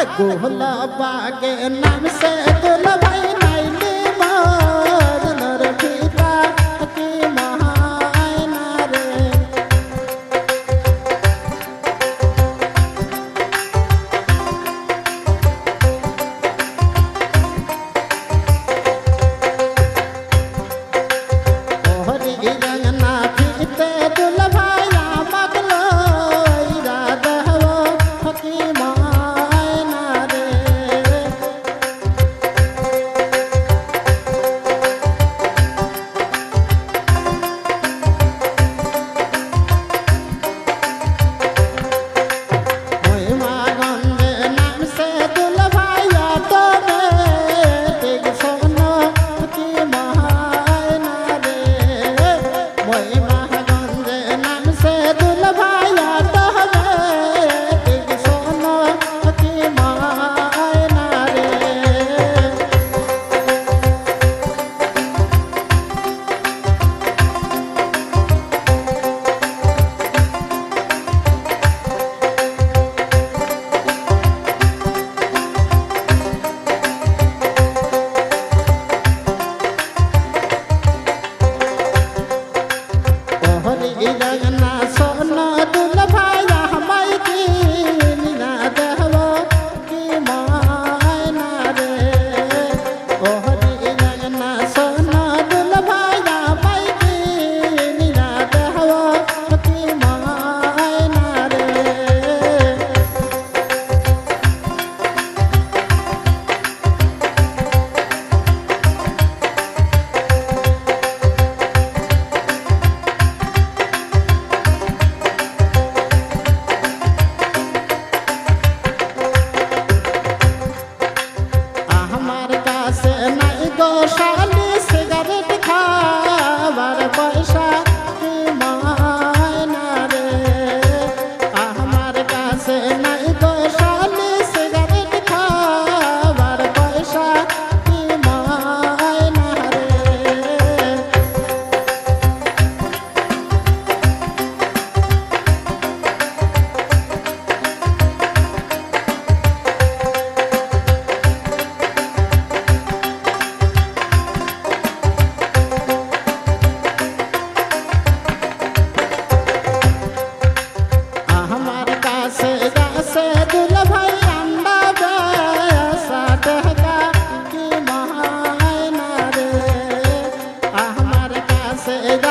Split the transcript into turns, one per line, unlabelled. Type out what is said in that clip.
আরে গোহলা বাগে নাম সে দুলবাই se da